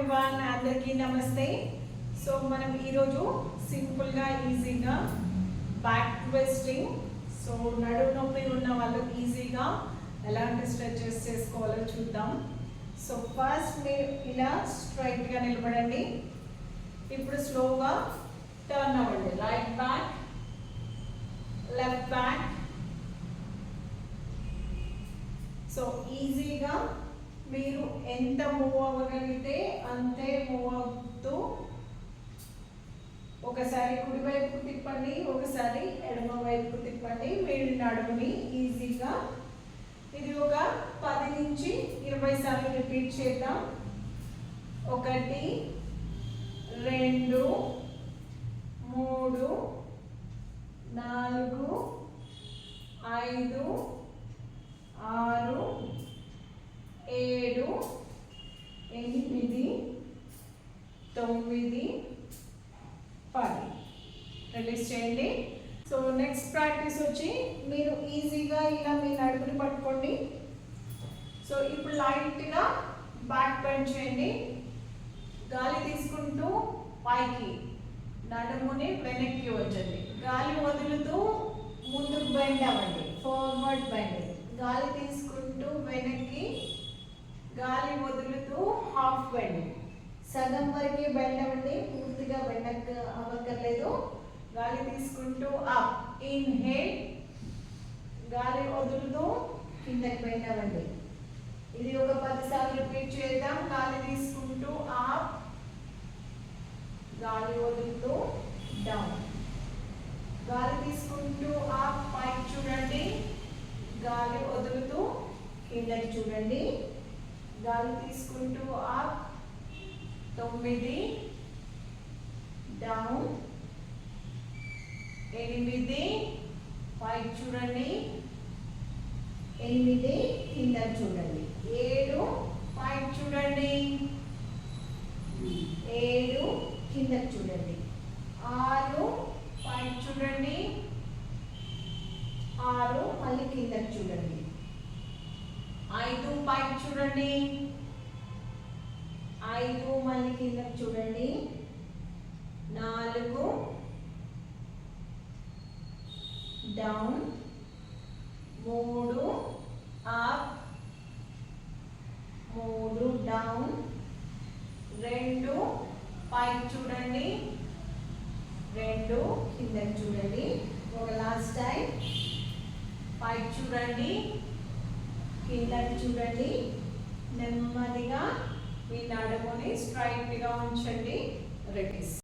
Everyone అందరికీ నమస్తే. So మనం ఈరోజు సింపుల్గా ఈజీగా బ్యాక్ ట్విస్టింగ్ సో నడుము నొప్పి ఉన్న వాళ్ళు ఈజీగా ఎలాంటి స్ట్రెచెస్ చేసుకోవాలో చూద్దాం. సో ఫస్ట్ మీరు ఇలా స్ట్రైట్గా నిలబడండి. ఇప్పుడు స్లోగా టర్న్ అవ్వండి. Right back left back so ఈజీగా మీరు ఎంత మూవ్ అవ్వగలిగితే అంతే మూవ్ అవుతూ ఒకసారి కుడివైపు తిప్పండి ఒకసారి ఎడమ వైపుకు తిప్పండి. మీరు నడుముని ఈజీగా ఇది ఒక పది నుంచి ఇరవై సార్లు రిపీట్ చేద్దాం. ఒకటి రెండు మూడు నాలుగు ఐదు ఆరు ఏడు ఎనిమిది తొమ్మిది పది రిలీజ్ చేయండి. సో నెక్స్ట్ ప్రాక్టీస్ వచ్చి మీరు ఈజీగా ఇలా మీ నడుపుని పట్టుకోండి. సో ఇప్పుడు లైట్గా బ్యాక్ బెండ్ చేయండి. గాలి తీసుకుంటూ పైకి నడుముని వెనక్కి వచ్చండి గాలి వదులుతూ ముందుకు బెండ్ అవ్వండి. ఫార్వర్డ్ బెండ్ గాలి తీసుకుంటూ వెనక్కి గాలి వదులుతూ హాఫ్ బెండ్ సగం వరకే బెండ్ అవ్వండి. పూర్తిగా బెండ్ అవ్వక్కర్లేదు. గాలి తీసుకుంటూ అప్ ఇన్హేల్ గాలి వదులుతూ కిందకి బెండ్ ఇది ఒక పది సార్లు రిపీట్ చేద్దాం. గాలి తీసుకుంటూ అప్ గాలి వదులుతూ డౌన్ గాలి తీసుకుంటూ అప్ పైకి చూడండి. గాలి వదులుతూ కిందకి చూడండి. గాలి తీసుకుంటూ అప్ తొమ్మిది. డౌన్ ఎనిమిది. పైకి చూడండి. ఎనిమిది కింద చూడండి. ఏడు. పైకి చూడండి. ఏడు కింద చూడండి. ఆరు. పైకి చూడండి. ఆరు మళ్ళీ కింద చూడండి. ఐదు పైకి చూడండి ఐదు మళ్ళీ కిందకి చూడండి నాలుగు డౌన్ మూడు అప్ మూడు డౌన్ రెండు పైకి చూడండి. రెండు కిందకి చూడండి. ఒక లాస్ట్ టైం పైకి చూడండి. కిందకి చూడండి. నెమ్మదిగా మీ నడుముని స్ట్రైట్గా ఉంచండి. రెడీస్